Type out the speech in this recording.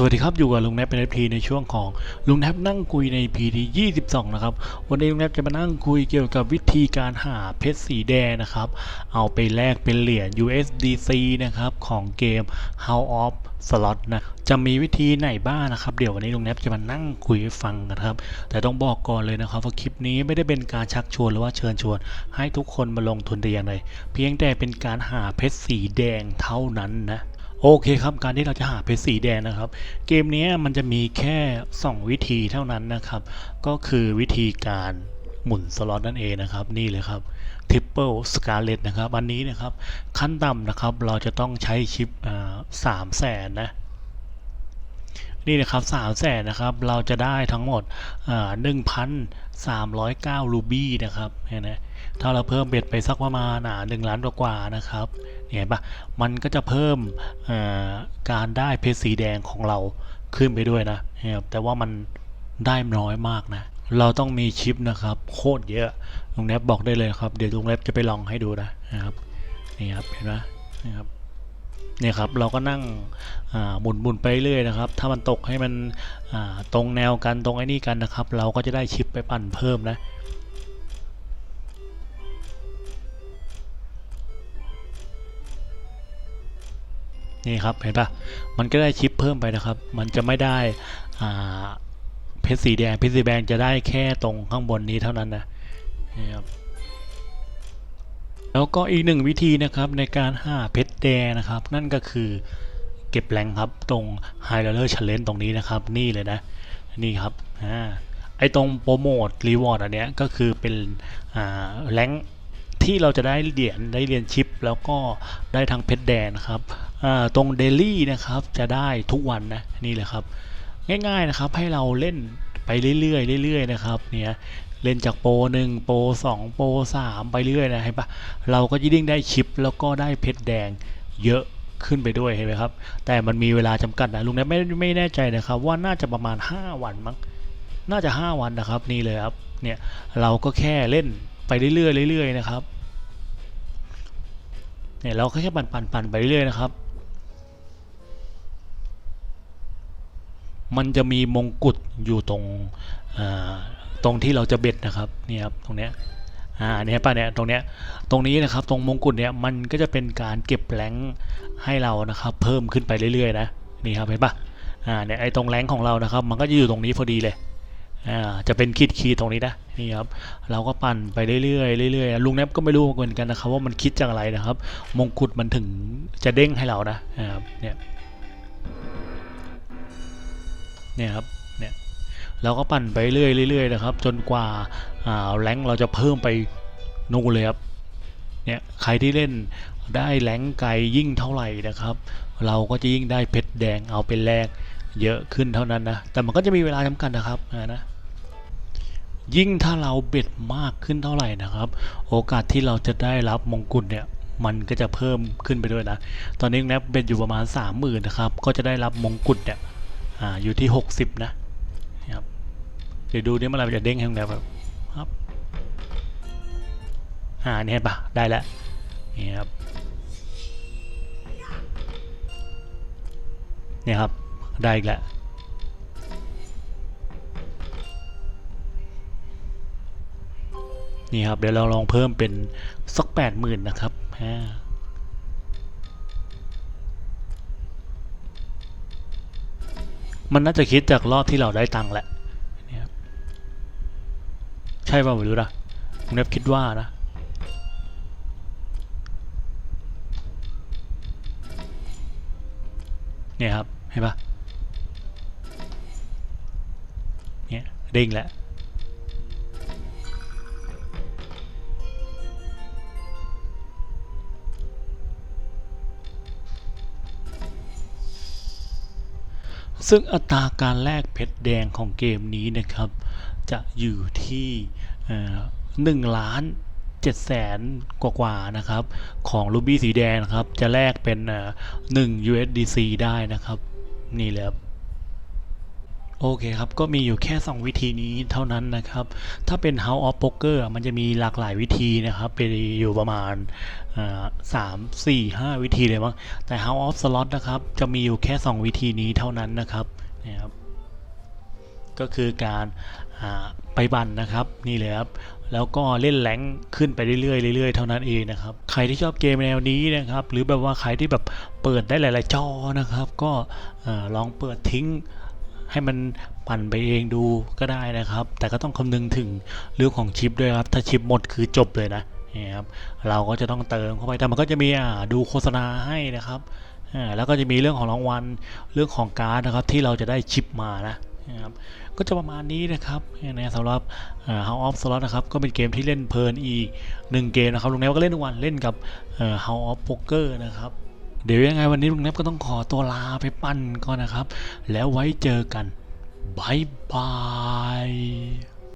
สวัสดีครับอยู่กับลุงแนบเป็นพีในช่วงของลุงแนบนั่งคุยในพีที่22 นะครับ วันนี้ลุงแนบจะมานั่งคุยเกี่ยวกับวิธีการหาเพชรสีแดงนะครับ เอาไปแลกเป็นเหรียญ USDC นะครับ ของเกม House of Slot นะจะมีวิธีไหนบ้างนะครับ เดี๋ยววันนี้ลุงแนบจะมานั่งคุยฟังกันครับ แต่ต้องบอกก่อนเลยนะครับว่าคลิปนี้ไม่ได้เป็นการชักชวนหรือว่าเชิญชวน ให้ทุกคนมาลงทุนแต่อย่างใดเพียงแต่เป็นการหาเพชรสีแดงเท่านั้นนะ โอเคครับการที่เราจะหาเพชรสีแดงนะครับ เกมนี้มันจะมีแค่ 2 วิธีเท่านั้นนะครับ ก็คือวิธีการหมุนสล็อตนั่นเองนะครับ นี่เลยครับ Triple Scarlet นะครับอันนี้นะครับ ขั้นต่ำนะครับเราจะต้องใช้ชิปสามแสนนะนี่นะครับสามแสนนะครับ เราจะได้ทั้งหมดหนึ่งพันสามร้อยเก้ารูบี้นะครับเห็นไหม ถ้าเราเพิ่มเบ็ดไปสักประมาณหนึ่งล้านกว่านะครับเห็นปะมันก็จะเพิ่มการได้เพชรสีแดงของเราขึ้นไปด้วยนะแต่ว่ามันได้น้อยมากนะ เราต้องมีชิปนะครับ โคตรเยอะลุงแนบบอกได้เลยครับ เดี๋ยวลุงแนบจะไปลองให้ดูนะนะครับนี่ครับเห็นไหมนี่ครับเนี่ยครับเราก็นั่งหมุนหมุนไปเรื่อยนะครับ ถ้ามันตกให้มันตรงแนวกันตรงไอ้นี่กันนะครับ เราก็จะได้ชิปไปปั่นเพิ่มนะ นี่ครับเห็นปะมันก็ได้ชิปเพิ่มไปนะครับ มันจะไม่ได้อ่าเพชรสีแดงเพชรสีแดงจะได้แค่ตรงข้างบนนี้เท่านั้นนะนี่ครับแล้วก็อีกหนึ่งวิธีนะครับในการหาเพชรแดงนะครับ นั่นก็คือเก็บแรงครับตรง High Roller Challenge ตรงนี้นะครับ นี่เลยนะนี่ครับอ่าไอตรงโปรโมทรีวอร์ดอันเนี้ยก็คือเป็นอ่าแรง ที่เราจะได้เหรียญได้เหรียญชิป แล้วก็ได้ทางเพชรแดงนะครับตรงเดลี่นะครับจะได้ทุกวันนะนี่เลยครับ ง่ายๆนะครับให้เราเล่นไปเรื่อยๆเรื่อยๆนะครับเนี่ยเล่นจากโปรหนึ่งโปรสองโปรสามไปเรื่อยนะเห็นปะเราก็ยิ่งได้ชิป แล้วก็ได้เพชรแดงเยอะขึ้นไปด้วยเห็นไหมครับ แต่มันมีเวลาจำกัดนะลุงเนี่ยไม่ไม่แน่ใจนะครับ ว่าน่าจะประมาณ 5 วันมั้งน่าจะ 5 วันนะครับนี่เลยครับเนี่ยเราก็แค่เล่นไปเรื่อยๆเรื่อยๆนะครับ เนี่ยเราก็แค่ปั่นปั่นปั่นไปเรื่อยๆนะครับ มันจะมีมงกุฎอยู่ตรงตรงที่เราจะเบ็ดนะครับนี่ครับตรงเนี้ยอ่าเนี่ยป่ะเนี่ยตรงเนี้ยตรงนี้นะครับตรงมงกุฎเนี่ยมันก็จะเป็นการเก็บแรงให้เรานะครับ เพิ่มขึ้นไปเรื่อยๆนะนี่ครับเห็นปะอ่าเนี่ยไอ้ตรงแรงของเรานะครับ มันก็จะอยู่ตรงนี้พอดีเลย จะเป็นขีดขีดตรงนี้นะนี่ครับเราก็ปั่นไปเรื่อยๆเรื่อยๆลุงแนบก็ไม่รู้เหมือนกันนะครับว่ามันคิดจากอะไรนะครับ มงกุฎมันถึงจะเด้งให้เรานะอ่าเนี่ยเนี่ยครับเนี่ยเราก็ปั่นไปเรื่อยๆเรื่อยๆนะครับ จนกว่าอ่าแรงเราจะเพิ่มไปนู่นเลยครับเนี่ยใครที่เล่นได้แรงไกลยิ่งเท่าไหร่นะครับ เราก็จะยิ่งได้เพชรแดงเอาไปแลก เยอะขึ้นเท่านั้นนะ แต่มันก็จะมีเวลาจำกัดนะครับนะยิ่งถ้าเราเบ็ดมากขึ้นเท่าไหร่นะครับ โอกาสที่เราจะได้รับมงกุฎเนี่ยมันก็จะเพิ่มขึ้นไปด้วยนะ ตอนนี้แนบเบ็ดอยู่ประมาณ 30,000นะครับ ก็จะได้รับมงกุฎเนี่ยอ่าอยู่ที่ 60 นะนี่ครับเดี๋ยวดูนี่มันอะไรจะเด้งให้ตรงไหนแบบครับอ่านี่เห็นปะได้แล้วนี่ครับนี่ครับ ได้อีกแล้วนี่ครับเดี๋ยวเราลองเพิ่มเป็นสักแปดหมื่นนะครับอ่ามันน่าจะคิดจากรอบที่เราได้ตังค์แหละนี่ครับใช่ป่าวไม่รู้นะผมเนบคิดว่านะเนี่ยครับ เห็นปะเนี่ยเด้งแล้วซึ่งอัตราการแลกเพชรแดงของเกมนี้นะครับ จะอยู่ที่หนึ่งล้านเจ็ดแสนกว่าๆนะครับ ของรูบี้สีแดงนะครับ จะแลกเป็นหนึ่ง USDC ได้นะครับ นี่เลย โอเคครับ ก็มีอยู่แค่ 2 วิธีนี้เท่านั้นนะครับ ถ้าเป็น House of Poker มันจะมีหลากหลายวิธีนะครับเป็นอยู่ประมาณสามสี่ห้าวิธีเลยมั้งแต่ House of Slot นะครับ จะมีอยู่แค่ 2 วิธีนี้เท่านั้นนะครับนะครับ ก็คือการไปบันนะครับ นี่เลยครับแล้วก็เล่นแรงขึ้นไปเรื่อยๆเรื่อยๆเท่านั้นเองนะครับ ใครที่ชอบเกมแนวนี้นะครับ หรือแบบว่าใครที่แบบเปิดได้หลาย ๆ จอนะครับ ก็อลองเปิดทิ้ง ให้มันปั่นไปเองดูก็ได้นะครับ แต่ก็ต้องคำนึงถึงเรื่องของชิปด้วยครับ ถ้าชิปหมดคือจบเลยนะนี่ครับเราก็จะต้องเติมเข้าไปแต่มันก็จะมีอ่าดูโฆษณาให้นะครับอ่าแล้วก็จะมีเรื่องของรางวัลเรื่องของการ์ดนะครับที่เราจะได้ชิปมานะนะครับก็จะประมาณนี้นะครับนะสำหรับ House of Slot นะครับก็เป็นเกมที่เล่นเพลินอีกหนึ่งเกมนะครับลุงแนวก็เล่นทุกวันเล่นกับ House of Poker นะครับ เดี๋ยวยังไงวันนี้ลุงแนบก็ต้องขอตัวลาไปปั้นก่อนนะครับ แล้วไว้เจอกันบายบาย